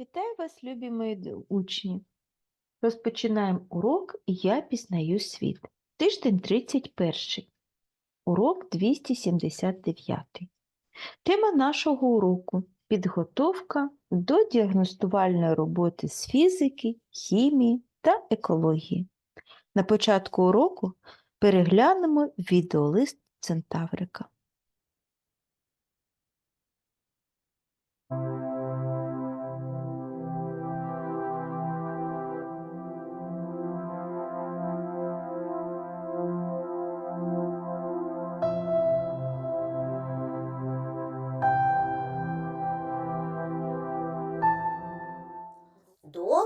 Вітаю вас, любі мої учні. Розпочинаємо урок Я пізнаю світ. Тиждень 31. Урок 279. Тема нашого уроку підготовка до діагностувальної роботи з фізики, хімії та екології. На початку уроку переглянемо відеолист Центаврика.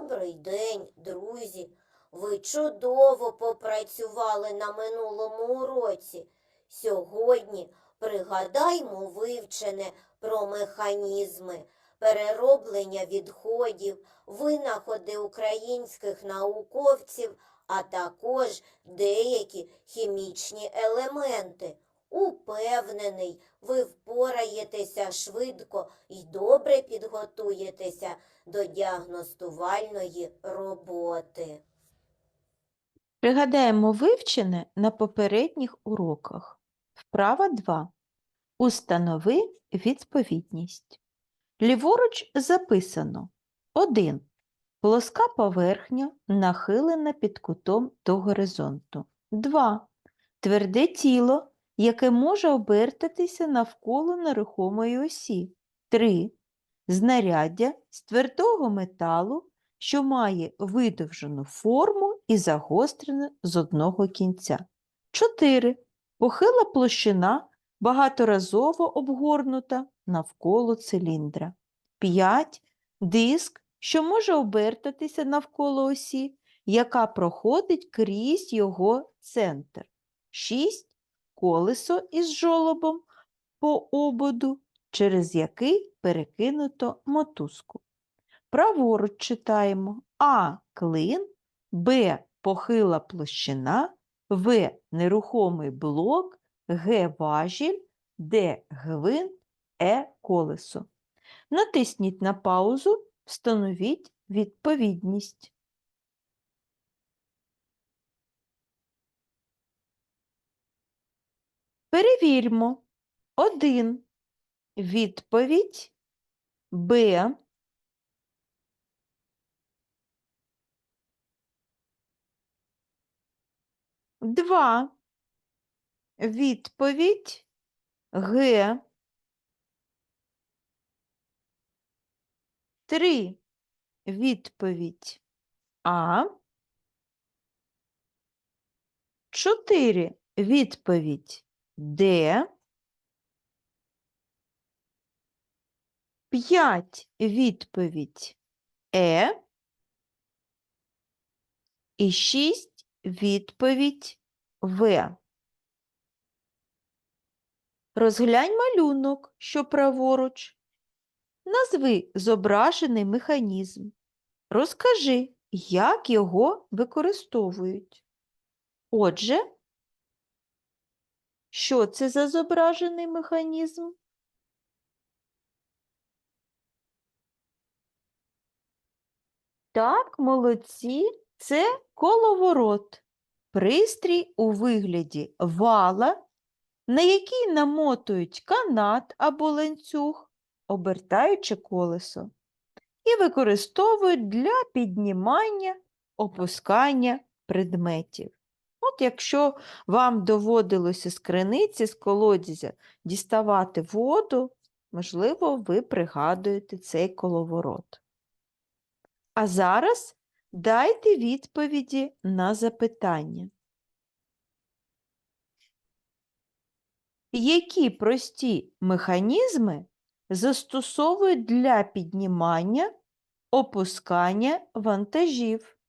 Добрий день, друзі. Ви чудово попрацювали на минулому уроці. Сьогодні пригадаймо вивчене про механізми, перероблення відходів, винаходи українських науковців, а також деякі хімічні елементи. Упевнений, ви впораєтеся швидко і добре підготуєтеся до діагностувальної роботи. Пригадаємо вивчене на попередніх уроках. Вправа 2. Установи відповідність. Ліворуч записано 1. Плоска поверхня нахилена під кутом до горизонту. 2. Тверде тіло, яке може обертатися навколо нерухомої осі. 3. Знаряддя з твердого металу, що має видовжену форму і загострене з одного кінця. 4. Похила площина багаторазово обгорнута навколо циліндра. 5. Диск, що може обертатися навколо осі, яка проходить крізь його центр. 6. Колесо із жолобом по ободу, через який перекинуто мотузку. Праворуч читаємо А. Клин, Б. Похила площина, В. Нерухомий блок, Г. Важіль, Д. Гвинт, Е. Колесо. Натисніть на паузу, встановіть відповідність. Перевірмо. 1. Відповідь Б. Два. Відповідь Г. Три. Відповідь А. Чотири. Відповідь Д. П'ять. Відповідь Е. І шість. Відповідь В. Розглянь малюнок, що праворуч. Назви зображений механізм. Розкажи, як його використовують. Отже, що це за зображений механізм? Так, молодці, це коловорот. Пристрій у вигляді вала, на який намотують канат або ланцюг, обертаючи колесо, і використовують для піднімання, опускання предметів. От якщо вам доводилося з криниці, з колодязя діставати воду, можливо, ви пригадуєте цей коловорот. А зараз дайте відповіді на запитання. Які прості механізми застосовують для піднімання, опускання вантажів?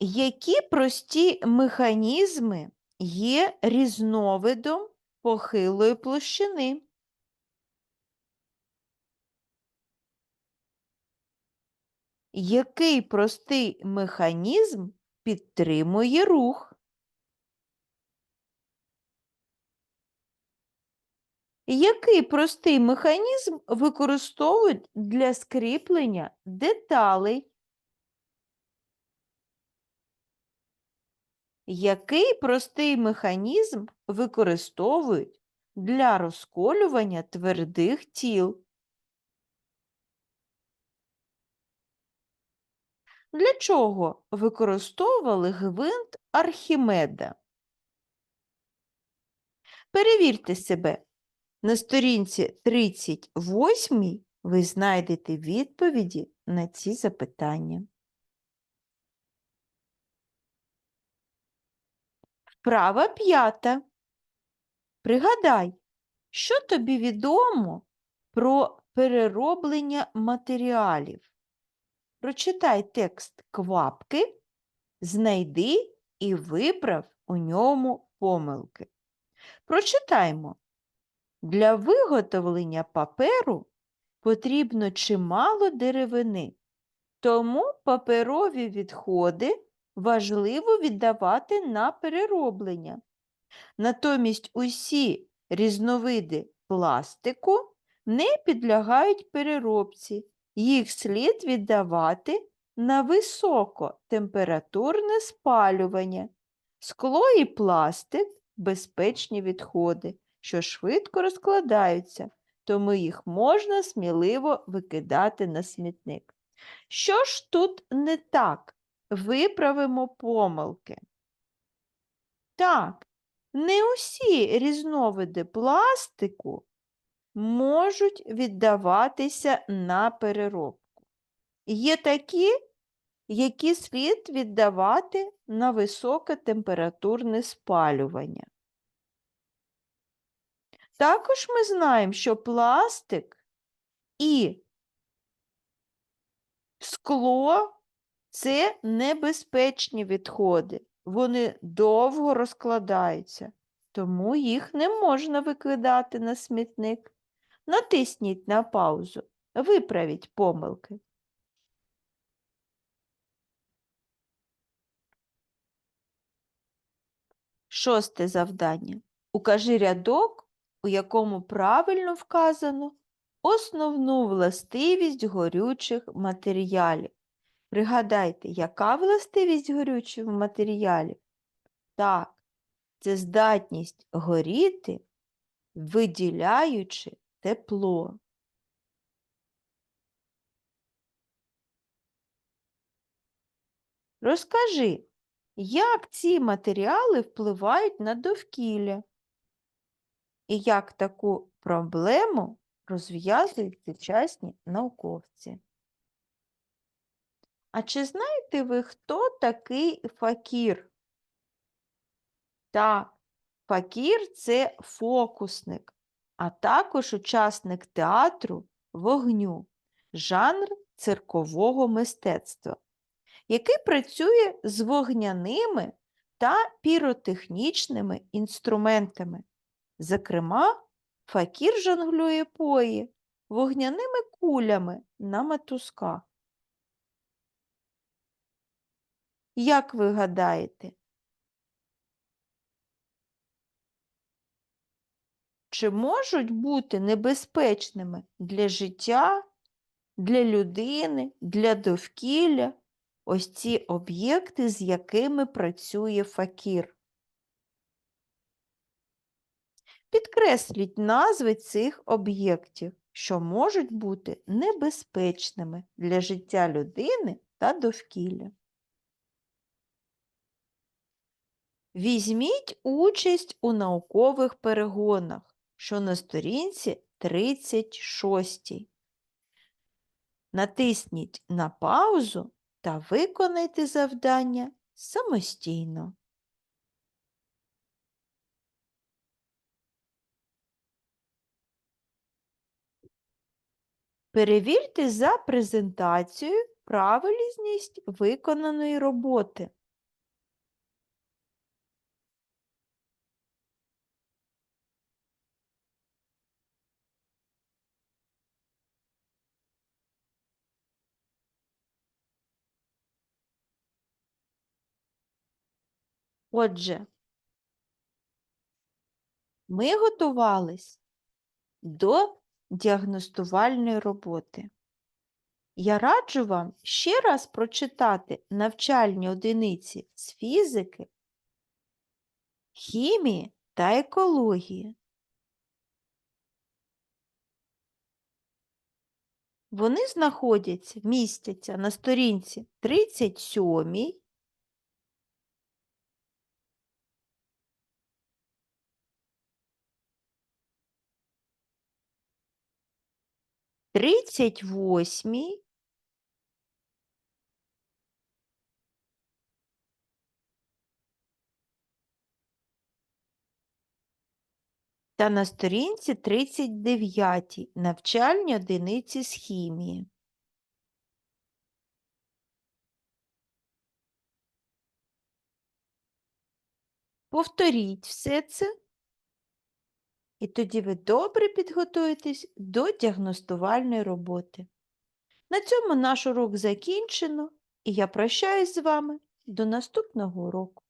Які прості механізми є різновидом похилої площини? Який простий механізм підтримує рух? Який простий механізм використовують для скріплення деталей? Який простий механізм використовують для розколювання твердих тіл? Для чого використовували гвинт Архімеда? Перевірте себе. На сторінці 38 ви знайдете відповіді на ці запитання. Вправа п'ята. Пригадай, що тобі відомо про перероблення матеріалів. Прочитай текст квапки, знайди і виправ у ньому помилки. Прочитаймо. Для виготовлення паперу потрібно чимало деревини, тому паперові відходи важливо віддавати на перероблення. Натомість усі різновиди пластику не підлягають переробці, їх слід віддавати на високотемпературне спалювання. Скло і пластик безпечні відходи, що швидко розкладаються, тому їх можна сміливо викидати на смітник. Що ж тут не так? Виправимо помилки. Так, не усі різновиди пластику можуть віддаватися на переробку. Є такі, які слід віддавати на високотемпературне спалювання. Також ми знаємо, що пластик і скло це небезпечні відходи. Вони довго розкладаються, тому їх не можна викидати на смітник. Натисніть на паузу, виправіть помилки. Шосте завдання. Укажи рядок, у якому правильно вказано основну властивість горючих матеріалів. Пригадайте, яка властивість горючих матеріалів? Так, це здатність горіти, виділяючи тепло. Розкажи, як ці матеріали впливають на довкілля? І як таку проблему розв'язують сучасні науковці? А чи знаєте ви, хто такий факір? Так, факір це фокусник, а також учасник театру вогню, жанр циркового мистецтва, який працює з вогняними та піротехнічними інструментами. Зокрема, факір жонглює пої вогняними кулями на мотузках. Як ви гадаєте? Чи можуть бути небезпечними для життя, для людини, для довкілля ось ці об'єкти, з якими працює факір? Підкресліть назви цих об'єктів, що можуть бути небезпечними для життя людини та довкілля. Візьміть участь у наукових перегонах, що на сторінці 36. Натисніть на паузу та виконайте завдання самостійно. Перевірте за презентацією правильність виконаної роботи. Отже, ми готувались до діагностувальної роботи. Я раджу вам ще раз прочитати навчальні одиниці з фізики, хімії та екології. Вони знаходяться, містяться на сторінці 37, тридцять восьмій та на сторінці 39 навчальні одиниці з хімії. Повторіть все це, і тоді ви добре підготуєтесь до діагностувальної роботи. На цьому наш урок закінчено, і я прощаюсь з вами до наступного уроку.